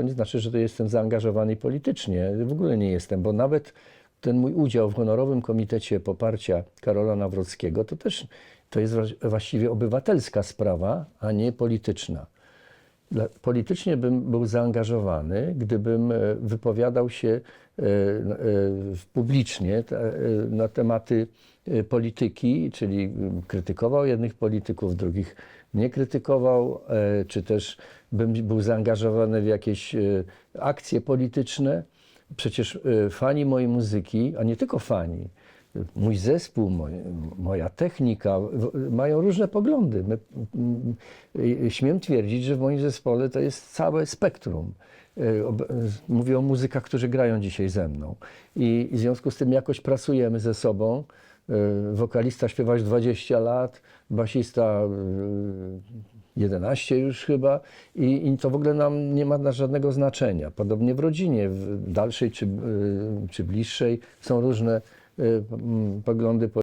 To nie znaczy, że to jestem zaangażowany politycznie. W ogóle nie jestem, bo nawet ten mój udział w honorowym komitecie poparcia Karola Nawrockiego to też to jest właściwie obywatelska sprawa, a nie polityczna. Politycznie bym był zaangażowany, gdybym e, wypowiadał się e, e, publicznie na tematy polityki, czyli krytykował jednych polityków, drugich nie krytykował, czy też bym był zaangażowany w jakieś akcje polityczne. Przecież fani mojej muzyki, a nie tylko fani, mój zespół, moja technika mają różne poglądy. My, mm, y, śmiem twierdzić, że w moim zespole to jest całe spektrum. Y, Mówię o muzykach, którzy grają dzisiaj ze mną. I w związku z tym jakoś pracujemy ze sobą. Y, Wokalista śpiewa już 20 lat, basista y, 11 już chyba i, i to w ogóle nam nie ma żadnego znaczenia. Podobnie w rodzinie, w dalszej czy, czy bliższej są różne poglądy